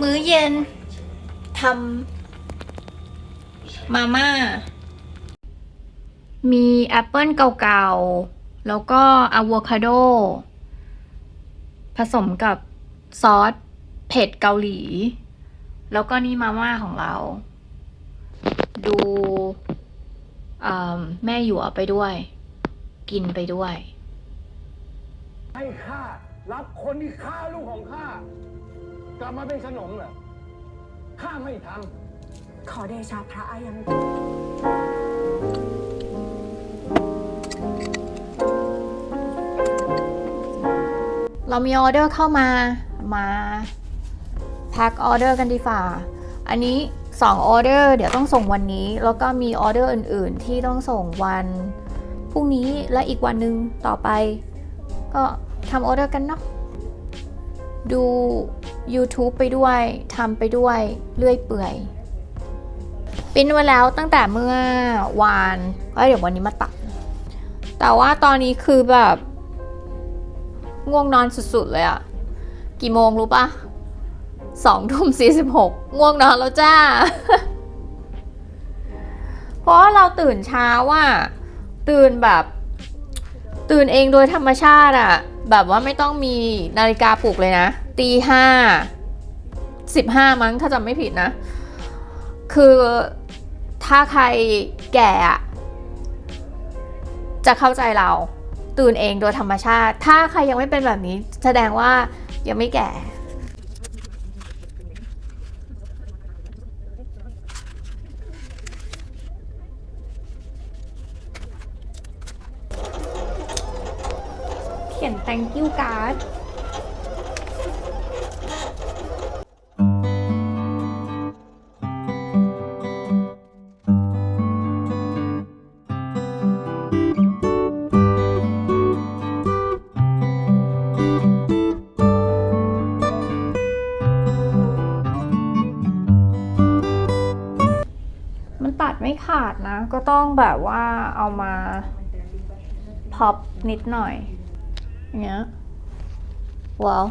มื้อเย็นทำมาม่า มีแอปเปิลเก่าๆ แล้วก็อะโวคาโด ผสมกับซอสเผ็ดเกาหลี แล้วก็นี่มาม่าของเรา ดูแม่อยู่เอาไปด้วย กินไปด้วย ให้ข้ารับคนที่ฆ่าลูกของข้า กลับมาเป็นขนมเหรอ ข้าไม่ทขอเดชะพระอายังเรามีออเดอร์เข้ามา มาแพ็คออเดอร์กันดีฝ่า อันนี้2ออเดอร์เดี๋ยวต้องส่งวันนี้ แล้วก็มีออเดอร์อื่นๆ ที่ต้องส่งวันพรุ่งนี้และอีกวันหนึ่งต่อไป ก็ทำออเดอร์กันเนาะดู YouTube ไปด้วยทำไปด้วยเรื่อยเปื่อยปิ้นไว้แล้วตั้งแต่เมื่อวานก็เดี๋ยววันนี้มาตัด แต่ว่าตอนนี้คือแบบง่วงนอนสุดๆเลยอะกี่โมงรู้ปะสองทุ่มสี่สิบหกง่วงนอนแล้วจ้า เพราะว่าเราตื่นเช้าว่า ตื่นแบบ ตื่นเองโดยธรรมชาติอะแบบว่าไม่ต้องมีนาฬิกาปลุกเลยนะ ตีห้าสิบห้ามั้งถ้าจำไม่ผิดนะ คือถ้าใครแก่จะเข้าใจเราตื่นเองโดยธรรมชาติ ถ้าใครยังไม่เป็นแบบนี้ แสดงว่ายังไม่แก่ เขียน thank you card ก็ต้องแบบว่าเอามาพับนิดหน่อยเงี้ย well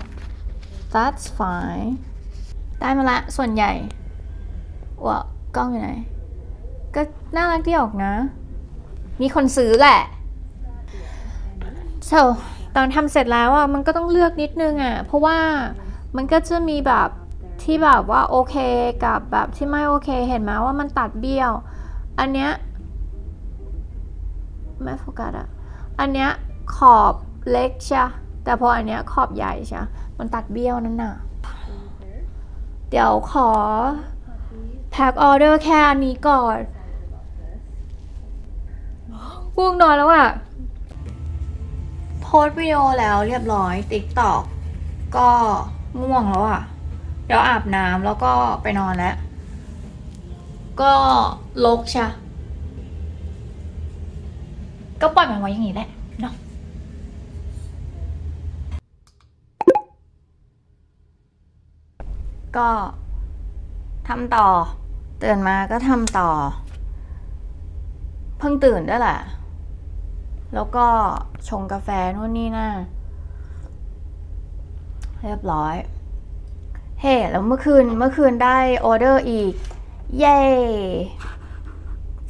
that's fine ได้มาละส่วนใหญ่ว่ากล้องอยู่ไหน ก็น่ารักดีออกนะ มีคนซื้อแหละ so ตอนทำเสร็จแล้วอะมันก็ต้องเลือกนิดนึงอะ เพราะว่ามันก็จะมีแบบที่แบบว่าโอเคกับแบบที่ไม่โอเค เห็นไหมว่ามันตัดเบี้ยว อันเนี้ยไม่โฟกัสอะอันเนี้ยขอบเล็กใช่แต่พออันเนี้ยขอบใหญ่ใช่มันตัดเบี้ยวนั่นน่ะ เดี๋ยวขอแพ็คออเดอร์แค่อันนี้ก่อนง่วงนอนแล้วอะโพสวิดีโอแล้วเรียบร้อยติ๊กตอกก็ง่วงแล้วอะเดี๋ยวอาบน้ำแล้วก็ไปนอนแล้ว ก็ลกใช่ก็ปล่อยมันไว้อย่างนี้แหละเนาะก็ทำต่อตื่นมาก็ทำต่อ เพิ่งตื่นด้วยแหละ แล้วก็ชงกาแฟนู่นนี่นั่นเรียบร้อย เฮ้แล้วเมื่อคืนเมื่อคืนได้ออเดอร์อีก เย้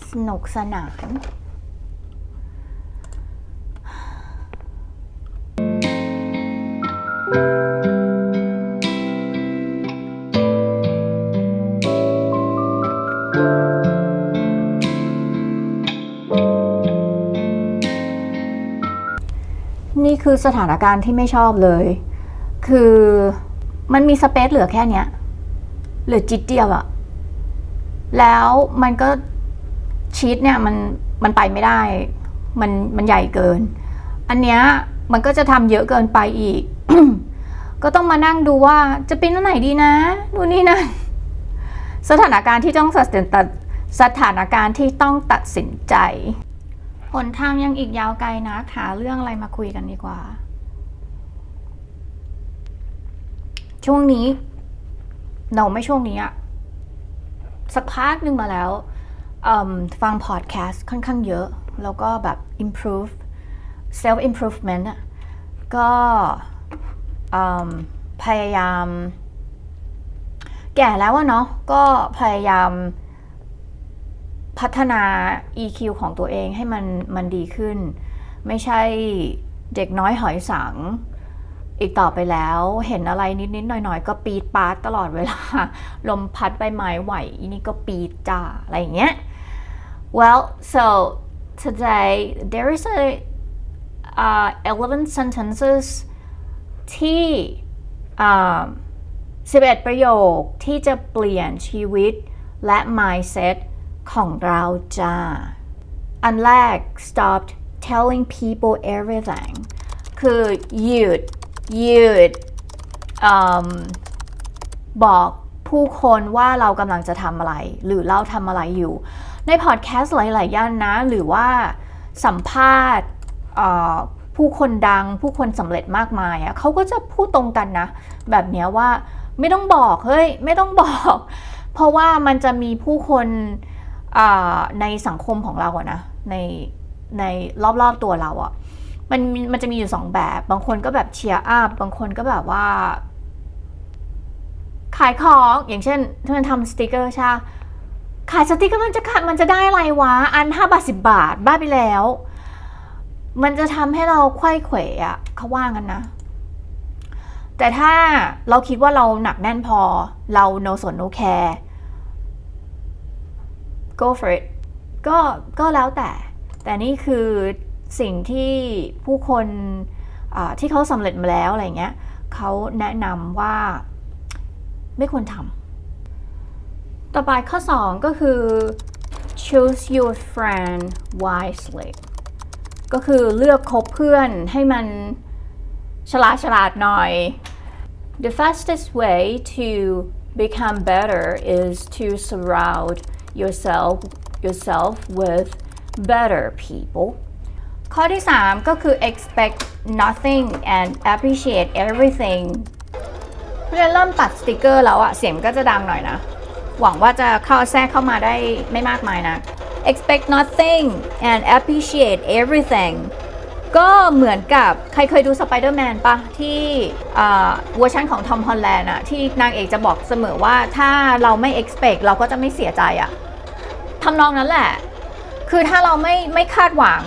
สนุกสนานนี่คือสถานการณ์ที่ไม่ชอบเลย คือมันมีสเปซเหลือแค่เนี้ย เหลือจิตเดียวอะ แล้วมันก็ชีตเนี่ยมันมันไปไม่ได้ มันมันใหญ่เกิน อันเนี้ยมันก็จะทำเยอะเกินไปอีก ก็ต้องมานั่งดูว่าจะเป็นอันไหนดีนะ ดูนี่นะสถานการณ์ที่ต้องตัดสินตัดสถานการณ์ที่ต้องตัดสินใจหนทางยังอีกยาวไกลนะหาเรื่องอะไรมาคุยกันดีกว่า ช่วงนี้เราไม่ช่วงนี้อะ สักพักหนึ่งมาแล้วฟังพอดแคสต์ค่อนข้างเยอะ แล้วก็แบบ improve self improvement ก็พยายาม แก่แล้วอะเนาะก็พยายามพัฒนา EQ ของตัวเองให้มันมันดีขึ้น ไม่ใช่เด็กน้อยหอยสัง อีกต่อไปแล้วเห็นอะไรนิดๆหน่อยๆ ก็ปีดปาดตลอดเวลา ลมพัดใบไม้ไหวอีนี่ก็ปีดจ้าอะไรอย่างเงี้ย well so today there is a uh, 11 sentences ที่11 ประโยคที่จะเปลี่ยนชีวิตและ mindset ของเราจ้า อันแรก stopped telling people everything คือหยุด ยุดอืมบอกผู้คนว่าเรากำลังจะทำอะไร หรือเราทำอะไรอยู่ ในพอดแคสต์หลาย ๆ ย่านนะ หรือว่าสัมภาษณ์ผู้คนดังผู้คนสำเร็จมากมายอะ่ะเขาก็จะพูดตรงกันนะ แบบนี้ว่าไม่ต้องบอกเฮ้ยไม่ต้องบอก เพราะว่ามันจะมีผู้คนในสังคมของเราอะนะในในรอบ ๆ ตัวเราอะ มันมันจะมีอยู่สองแบบ บางคนก็แบบเชียร์อัพ บางคนก็แบบว่า ขายของ อย่างเช่น ถ้ามันทำสติกเกอร์ใช่ขายสติกเกอร์มันจะขายมันจะได้อะไรวะ อันห้าบาทสิบบาท บ้าไปแล้ว มันจะทำให้เราไขว้เขวอะเขาว่ากันนะ แต่ถ้าเราคิดว่าเราหนักแน่นพอ เรา no สน no care go for it ก็ก็แล้วแต่ แต่นี่คือ สิ่งที่ผู้คนที่เขาสำเร็จมาแล้วอะไรเงี้ยเขาแนะนำว่าไม่ควรทำต่อไปข้อ 2 ก็คือ choose your friend wisely ก็คือเลือกคบเพื่อนให้มันฉลาดฉลาดหน่อย The fastest way to become better is to surround yourself yourself with better people ข้อที่ 3 ก็คือ expect nothing and appreciate everything เพื่อนเริ่มตัดสติกเกอร์แล้วอะเสียงก็จะดังหน่อยนะ หวังว่าจะเข้าแทรกเข้ามาได้ไม่มากมายนะ expect nothing and appreciate everything ก็เหมือนกับใครเคยดู Spider-Man ปะที่เวอร์ชันของทอมฮอลแลนด์อะที่นางเอกจะบอกเสมอว่าถ้าเราไม่ expect เราก็จะไม่เสียใจอะทำนองนั้นแหละ คือถ้าเราไม่ไม่คาดหวัง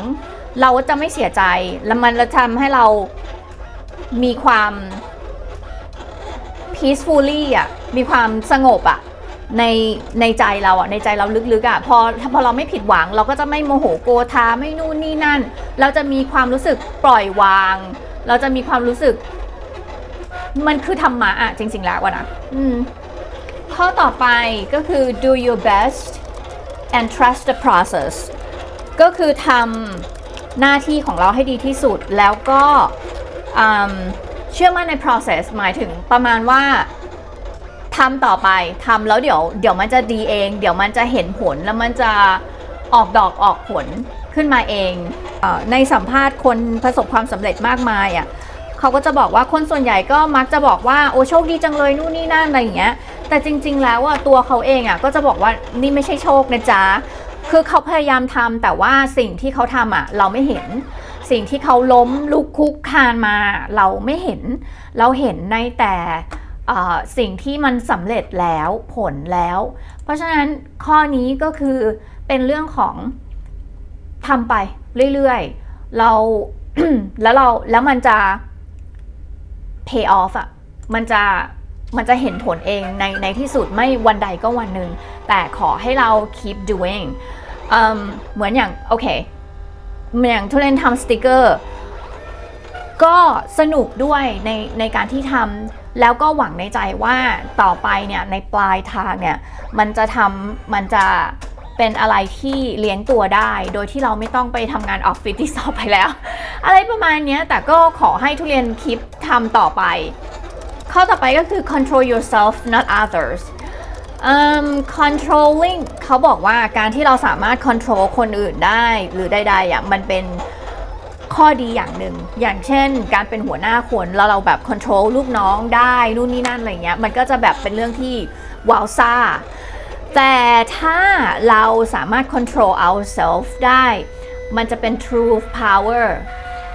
เราก็จะไม่เสียใจ แล้วมันจะทำให้เรามีความ peacefully อะ มีความสงบอะ ในในใจเราอะ ในใจเราลึกๆอะ พอพอเราไม่ผิดหวัง เราก็จะไม่โมโหโกธาไม่นู่นนี่นั่น เราจะมีความรู้สึกปล่อยวาง เราจะมีความรู้สึก มันคือธรรมะอะ จริง ๆ แล้วอะนะอืมข้อต่อไปก็คือ do your best and trust the process ก็คือทำ หน้าที่ของเราให้ดีที่สุดแล้วก็เชื่อมั่นใน process หมายถึงประมาณว่าทำต่อไปทำแล้วเดี๋ยวเดี๋ยวมันจะดีเอง เดี๋ยวมันจะเห็นผลแล้วมันจะออกดอกออกผลขึ้นมาเองอในสัมภาษณ์คนประสบความสำเร็จมากมายอะเขาก็จะบอกว่าคนส่วนใหญ่ก็มักจะบอกว่าโอ้โชคดีจังเลยนู่นนี่นั่นอะไรอย่างเงี้ยแต่จริง ๆ แล้วอะตัวเขาเองอะก็จะบอกว่านี่ไม่ใช่โชคนะจ๊ะ คือเขาพยายามทำแต่ว่าสิ่งที่เขาทำอะ เราไม่เห็น สิ่งที่เขาล้มลุกคุกคานมา เราไม่เห็น เราเห็นในแต่สิ่งที่มันสำเร็จแล้วผลแล้ว เพราะฉะนั้นข้อนี้ก็คือเป็นเรื่องของทำไปเรื่อยๆ เราแล้วเราแล้วมันจะ pay off อะมันจะ มันจะเห็นผลเองในในที่สุดไม่วันใดก็วันหนึ่ง แต่ขอให้เรา keep doing เเหมือนอย่าง โอเคเหมือนอย่างทุเรนทำสติกเกอร์ก็สนุกด้วยในในการที่ทำแล้วก็หวังในใจว่าต่อไปเนี่ยในปลายทางเนี่ยมันจะทำมันจะเป็นอะไรที่เลี้ยงตัวได้ โดยที่เราไม่ต้องไปทำงานออฟฟิศที่ต่อไปแล้ว อะไรประมาณนี้แต่ก็ขอให้ทุเรียนคลิปทำต่อไป ข้อต่อไปก็คือ control yourself not others เอิ่ม controlling เขาบอกว่าการที่เราสามารถ control คนอื่นได้หรือใดๆอะมันเป็นข้อดีอย่างหนึ่ง อย่างเช่น การเป็นหัวหน้าคนแล้วเราแบบ control ลูกน้องได้นู่นนี่นั่นอะไรเงี้ย มันก็จะแบบเป็นเรื่องที่ว้าวซ่า แต่ถ้าเราสามารถ control ourselves ได้ มันจะเป็น true power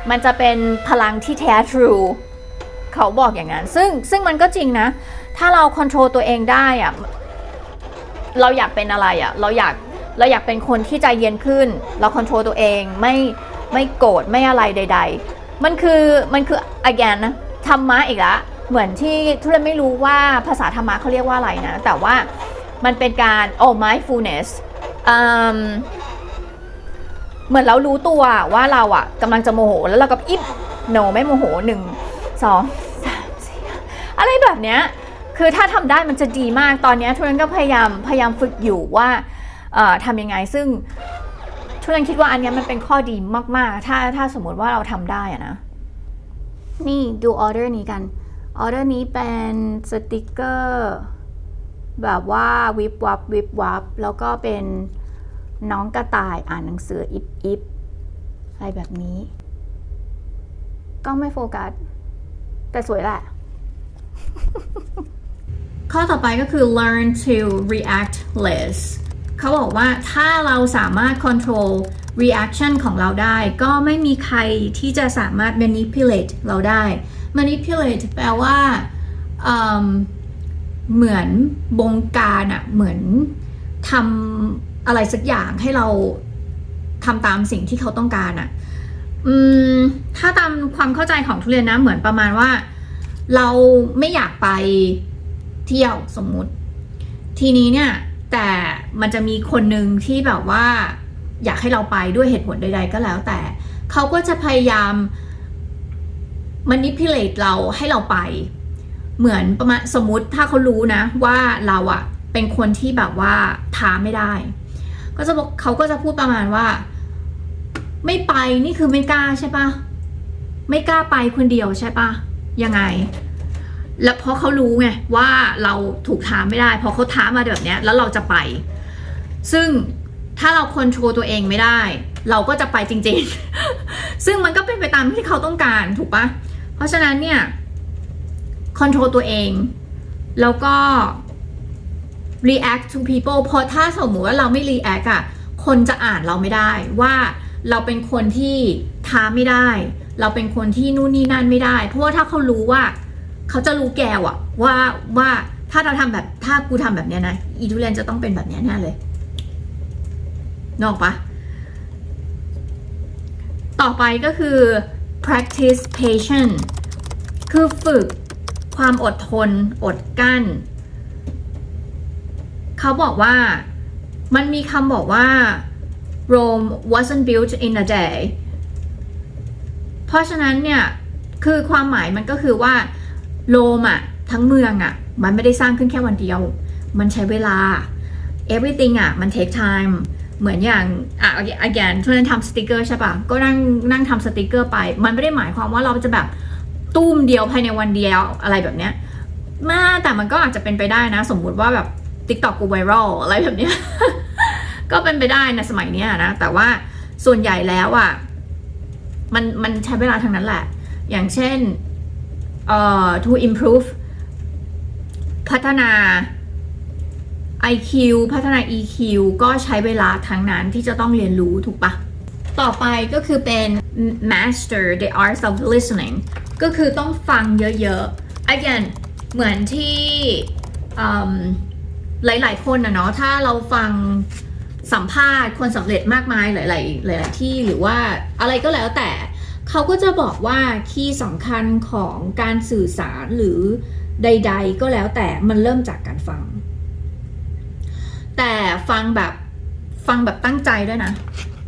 มันจะเป็นพลังที่แท้ true เขาบอกอย่างนั้น ซึ่งซึ่งมันก็จริงนะ ถ้าเราควบคุมตัวเองได้อะเราอยากเป็นอะไรอะเราอยากเราอยากเป็นคนที่ใจเย็นขึ้น เราควบคุมตัวเองไม่ไม่โกรธไม่อะไรใด ๆ มันคือมันคือ again นะธรรมะอีกละเหมือนที่ทุเรนไม่รู้ว่าภาษาธรรมะเขาเรียกว่าอะไรนะ แต่ว่ามันเป็นการโอ้ mindfulness อืมเหมือนเรารู้ตัวว่าเราอะกำลังจะโมโห แล้วเราก็อิบโนไม่โมโหหนึ่ง สองสามสี่อะไรแบบเนี้ยคือถ้าทำได้มันจะดีมากตอนเนี้ยทุเรนก็พยายามพยายามฝึกอยู่ว่าทำยังไงซึ่งทุเรนคิดว่าอันเนี้ยมันเป็นข้อดีมากๆ ถ้าถ้าสมมติว่าเราทำได้อะนะ นี่ดูออเดอร์นี้กันออเดอร์นี้เป็นสติกเกอร์แบบว่าวิบวับวิบวับแล้วก็เป็นน้องกระต่ายอ่านหนังสืออิบอิบอะไรแบบนี้ ก็ไม่โฟกัส แต่สวยแหละ ข้อต่อไปก็คือ learn to react less เขาบอกว่าถ้าเราสามารถ control reaction ของเราได้ ก็ไม่มีใครที่จะสามารถ manipulate เราได้ manipulate แปลว่าอืมเหมือนบงการอะเหมือนทำอะไรสักอย่างให้เราทำตามสิ่งที่เขาต้องการอะอถ้าตาม ความเข้าใจของทุเรียนนะเหมือนประมาณว่า เราไม่อยากไปเที่ยวสมมุติ ทีนี้เนี่ยแต่มันจะมีคนหนึ่งที่แบบว่า อยากให้เราไปด้วยเหตุผลใด ๆ ก็แล้ว แต่เขาก็จะพยายาม manipulate เราให้เราไป เหมือนประมาณสมมติถ้าเขารู้นะ ว่าเราอะเป็นคนที่แบบว่าท้าไม่ได้ ก็จะบอกเขาก็จะพูดประมาณว่า ไม่ไปนี่คือไม่กล้าใช่ปะ ไม่กล้าไปคนเดียวใช่ปะยังไง แล้วเพราะเขารู้ไงว่าเราถูกท้าไม่ได้พอเขาท้ามาแบบเนี้ยแล้วเราจะไป ซึ่งถ้าเราคอนโทรลตัวเองไม่ได้ เราก็จะไปจริง ๆ ซึ่งมันก็เป็นไปตามที่เขาต้องการถูกปะเพราะฉะนั้นเนี่ยคอนโทรลตัวเอง แล้วก็ react to people พราะถ้าสมมติว่าเราไม่ react อะคนจะอ่านเราไม่ได้ว่าเราเป็นคนที่ท้าไม่ได้ เราเป็นคนที่นู่นนี่นั่นไม่ได้ เพราะว่าถ้าเขารู้ว่า เขาจะรู้แกวอะว่าว่าถ้าเราทำแบบถ้ากูทำแบบเนี้ยนะอีทุเรียนจะต้องเป็นแบบเนี้ยแน่เลยนอกปะต่อไปก็คือ practice patience คือฝึกความอดทน อดกั้น เขาบอกว่ามันมีคำบอกว่า Rome wasn't built in a day เพราะฉะนั้นเนี่ยคือความหมายมันก็คือว่าโรมอะทั้งเมืองอะมันไม่ได้สร้างขึ้นแค่วันเดียว มันใช้เวลา everything อะมัน take time เหมือนอย่างอะ again ช่วงนั้นทำสติกเกอร์ใช่ปะก็นั่งนั่งทำสติกเกอร์ไป มันไม่ได้หมายความว่าเราจะแบบตุ้มเดียวภายในวันเดียวอะไรแบบเนี้ยมาแต่มันก็อาจจะเป็นไปได้นะ สมมุติว่าแบบ TikTok กูไวรัลอะไรแบบเนี้ย ก็เป็นไปได้ในสมัยเนี้ยนะ แต่ว่าส่วนใหญ่แล้วอะ มันมันใช้เวลาทางนั้นแหละ อย่างเช่นเอ่อ to improve พัฒนา IQ พัฒนา EQ ก็ใช้เวลาทั้งนั้นที่จะต้องเรียนรู้ถูกปะ ต่อไปก็คือเป็น master the art of listening ก็คือต้องฟังเยอะๆ again เหมือนที่หลายๆคนนะเนาะถ้าเราฟัง สัมภาษณ์คนสำเร็จมากมายหลาย ๆ หลาย ๆ ที่หรือว่าอะไรก็แล้วแต่ เขาก็จะบอกว่าคีย์สำคัญของการสื่อสารหรือใด ๆ ก็แล้วแต่มันเริ่มจากการฟัง แต่ฟังแบบฟังแบบตั้งใจด้วยนะ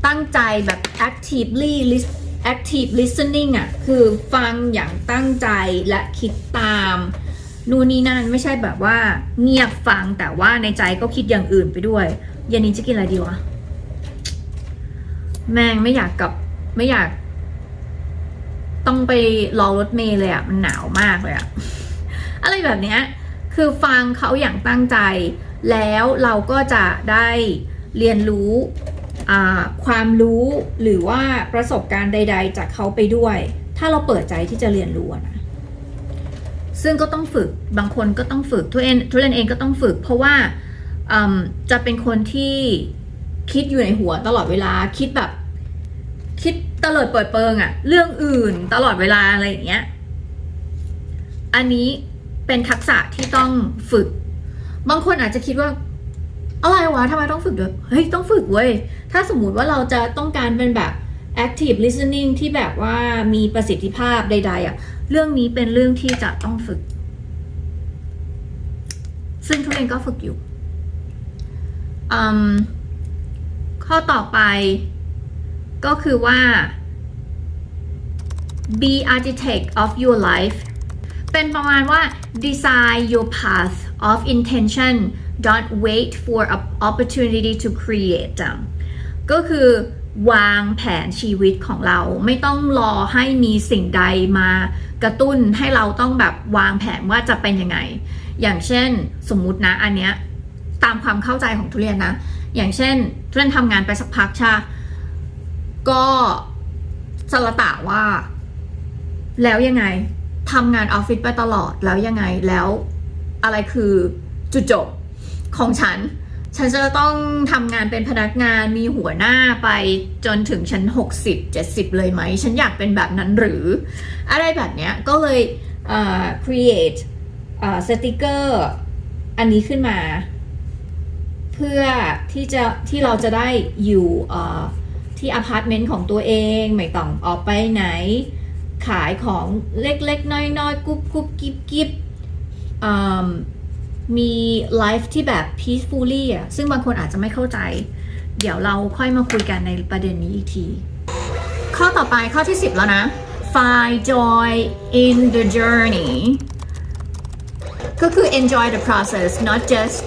ตั้งใจแบบ actively lis- active listening อะคือฟังอย่างตั้งใจและคิดตามนู่นนี่นั่นไม่ใช่แบบว่าเงียบฟังแต่ว่าในใจก็คิดอย่างอื่นไปด้วย เย็นนี้จะกินอะไรดีวะ แม่งไม่อยากกลับไม่อยาก ต้องไปรอรถเมล์เลยอะ่ะมันหนาวมากเลยอะ่ะอะไรแบบเนี้ยคือฟังเขาอย่างตั้งใจ แล้วเราก็จะได้เรียนรู้ความรู้หรือว่าประสบการณ์ใด ๆ จากเขาไปด้วย ถ้าเราเปิดใจที่จะเรียนรู้นะซึ่งก็ต้องฝึกบางคนก็ต้องฝึกทุเรนทุเรนเองก็ต้องฝึก เพราะว่า จะเป็นคนที่คิดอยู่ในหัวตลอดเวลาคิดแบบ คิดตลอดเปิดเปิงอะเรื่องอื่นตลอดเวลาอะไรอย่างเงี้ย อันนี้เป็นทักษะที่ต้องฝึก บางคนอาจจะคิดว่า อะไรวะทำไมต้องฝึกด้วยเฮ้ยต้องฝึกเว้ย ถ้าสมมติว่าเราจะต้องการเป็นแบบ active listening ที่แบบว่ามีประสิทธิภาพใด ๆอะ่ะ เรื่องนี้เป็นเรื่องที่จะต้องฝึก ซึ่งทุเรียนก็ฝึกอยู่ ข้อต่อไป ก็คือว่า be architect of your life เป็นประมาณว่า design your path of intention don't wait for an opportunity to create them ก็คือวางแผนชีวิตของเรา ไม่ต้องรอให้มีสิ่งใดมากระตุ้นให้เราต้องแบบวางแผนว่าจะเป็นยังไง อย่างเช่นสมมุตินะอันเนี้ย ตามความเข้าใจของทุเรียนนะ อย่างเช่น ทุเรียนทำงานไปสักพักช่ปะก็สละตะว่า แล้วยังไงทำงานออฟฟิศไปตลอดแล้วยังไงแล้วอะไรคือจุดจบของฉัน ฉันจะต้องทำงานเป็นพนักงานมีหัวหน้าไปจนถึงฉัน60 70 เลยไหม ฉันอยากเป็นแบบนั้นหรือ อะไรแบบเนี้ยก็เลยเอ่อ create สติกเกอร์อันนี้ขึ้นมา เพื่อที่จะที่เราจะได้อยู่ที่อพาร์ตเมนต์ของตัวเอง ไม่ต้องออกไปไหน ขายของเล็กๆ น้อยๆ กุ๊บกุ๊บกิ๊บกิ๊บมมีไลฟ์ที่แบบ peacefully อะซึ่งบางคนอาจจะไม่เข้าใจ เดี๋ยวเราค่อยมาคุยกันในประเด็นนี้อีกที ข้อต่อไปข้อที่ 10 แล้วนะ find joy in the journey ก็คือ enjoy the process not just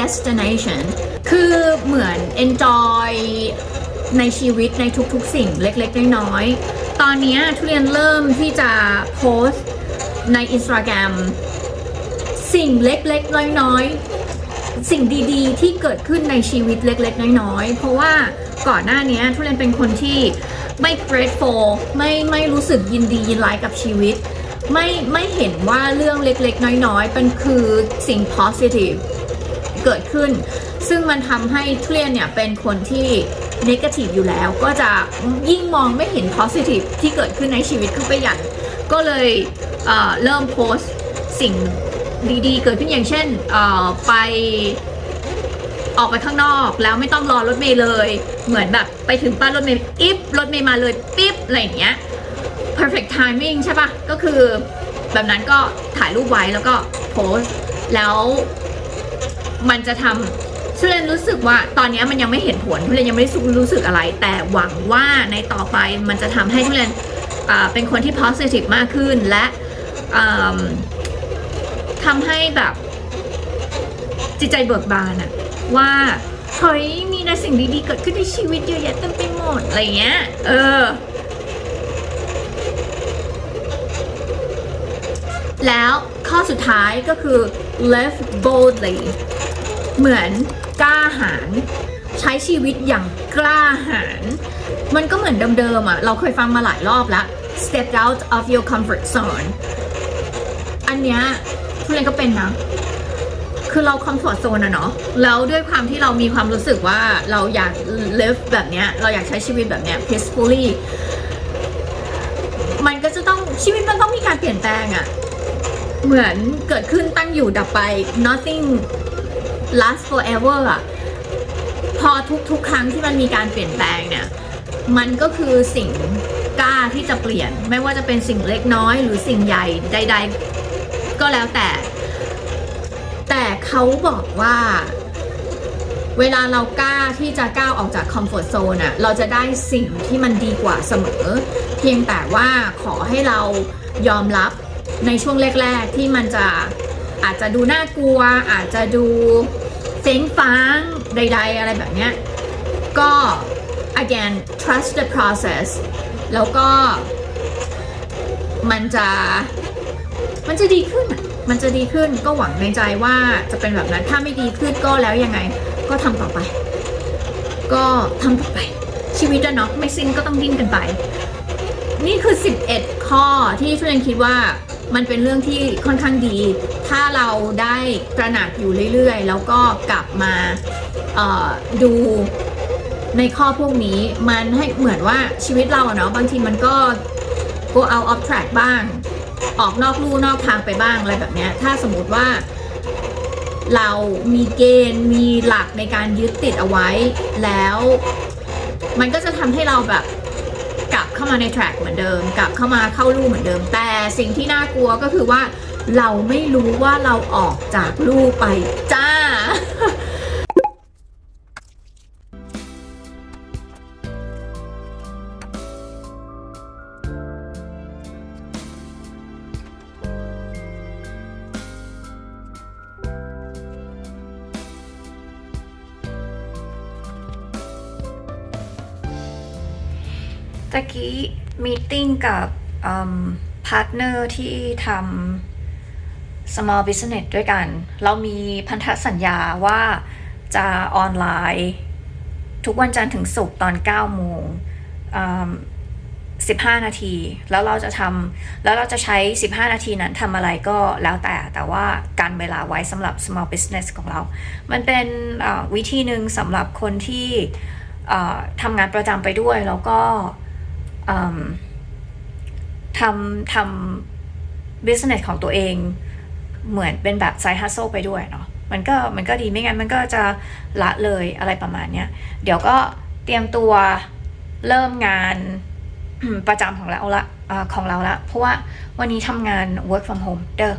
destination คือเหมือน enjoy ในชีวิตในทุกๆสิ่งเล็กๆ น้อยๆ ตอนนี้ทุเรียนเริ่มที่จะโพสต์ใน Instagram สิ่งเล็กๆ น้อยๆ สิ่งดีๆ ที่เกิดขึ้นในชีวิตเล็กๆ น้อยๆ เพราะว่าก่อนหน้านี้ทุเรียนเป็นคนที่ไม่ grateful ไม่ไม่รู้สึกยินดียินร้ายกับชีวิต ไม่ไม่เห็นว่าเรื่องเล็กๆ น้อยๆเป็นคือสิ่ง positive เกิดขึ้น ซึ่งมันทำให้ทุเรียนเนี่ยเป็นคนที่ negative อยู่แล้ว ก็จะยิ่งมองไม่เห็น positive ที่เกิดขึ้นในชีวิตขึ้นไปอย่าง ก็เลยเเริ่มโพสสิ่งดีๆ เกิดขึ้นอย่างเช่นไปออกไปข้างนอกแล้วไม่ต้องรอรถเมล์เลย เหมือนแบบไปถึงป้ารถเมล์อิฟรถเมล์มาเลยปิ๊บอะไรอย่างเงี้ย perfect timing ใช่ปะก็คือแบบนั้นก็ถ่ายรูปไว้แล้วก็โพสต์แล้วมันจะทำทุเรนรู้สึกว่าตอนนี้มันยังไม่เห็นผลทุเรนยังไม่ได้รู้สึกอะไร แต่หวังว่าในต่อไปมันจะทำให้ทุเรนเป็นคนที่ positive มากขึ้นและทำให้แบบจิตใจเบิกบานอะว่าเฮ้ยมีแต่สิ่งดีๆเกิดขึ้นในชีวิตเยอะแยะเต็มไปหมดอะไรเงี้ยเออ แล้วข้อสุดท้ายก็คือ live boldly เหมือนกล้าหาญใช้ชีวิตอย่างกล้าหาญมันก็เหมือนเดิมๆอะ เราเคยฟังมาหลายรอบแล้ว step out of your comfort zone อันเนี้ยทุเรียนก็เป็นนะ คือเรา comfort zone อะเนาะ แล้วด้วยความที่เรามีความรู้สึกว่าเราอยาก live แบบเนี้ย เราอยากใช้ชีวิตแบบเนี้ย peacefully มันก็จะต้องชีวิตมันต้องมีการเปลี่ยนแปลงอะ เหมือนเกิดขึ้นตั้งอยู่ดับไป nothing last forever อะพอทุกๆ ครั้งที่มันมีการเปลี่ยนแปลงเนี่ย มันก็คือสิ่งกล้าที่จะเปลี่ยน ไม่ว่าจะเป็นสิ่งเล็กน้อยหรือสิ่งใหญ่ใด ๆ ก็แล้วแต่ แต่เขาบอกว่า เวลาเรากล้าที่จะก้าวออกจากคอมฟอร์ z โซนอะเราจะได้สิ่งที่มันดีกว่าเสมอ เพียงแต่ว่าขอให้เรายอมรับ ในช่วงแรก ๆ ที่มันจะอาจจะดูน่ากลัว อาจจะดูเฟ้งฟ้างใด ๆ อะไรแบบเนี้ยก็ again trust the process แล้วก็มันจะมันจะดีขึ้น มันจะดีขึ้นก็หวังในใจว่าจะเป็นแบบนั้น ถ้าไม่ดีขึ้นก็แล้วยังไง ก็ทำต่อไป ก็ทำต่อไป ชีวิตอะเนาะไม่สิ้นก็ต้องดิ้นกันไป นี่คือ 11 ข้อที่ทุเรนคิดว่า มันเป็นเรื่องที่ค่อนข้างดี ถ้าเราได้ตระหนักอยู่เรื่อยๆ แล้วก็กลับมาดูในข้อพวกนี้มันให้เหมือนว่าชีวิตเราเนาะบางทีมันก็ go out of track บ้าง ออกนอกลู่นอกทางไปบ้างอะไรแบบเนี้ยถ้าสมมติว่า เรามีเกณฑ์มีหลักในการยึดติดเอาไว้ แล้ว มันก็จะทำให้เราแบบ เข้ามาในแทร็กเหมือนเดิม กลับเข้ามาเข้าลู่เหมือนเดิม แต่สิ่งที่น่ากลัวก็คือว่า เราไม่รู้ว่าเราออกจากลู่ไปจ้า กับพาร์ทเนอร์ที่ทำ small business ด้วยกัน เรามีพันธสัญญาว่าจะออนไลน์ ทุกวันจันทร์ถึงศุกร์ตอน 9 โมง15 นาที แล้วเราจะทำแล้วเราจะใช้ 15 นาทีนั้นทำอะไรก็แล้วแต่ แต่ว่าการเวลาไว้สำหรับ small business ของเรา มันเป็นวิธีหนึ่งสำหรับคนที่ทำงานประจำไปด้วยแล้วก็ ทำทำ business ของตัวเองเหมือนเป็นแบบ side hustle ไปด้วยเนาะมันก็มันก็ดีไม่งั้นมันก็จะละเลยอะไรประมาณเนี้ยเดี๋ยวก็เตรียมตัวเริ่มงานประจำของเราละอาของเราละเพราะว่าวันนี้ทำงาน work from home เด้อ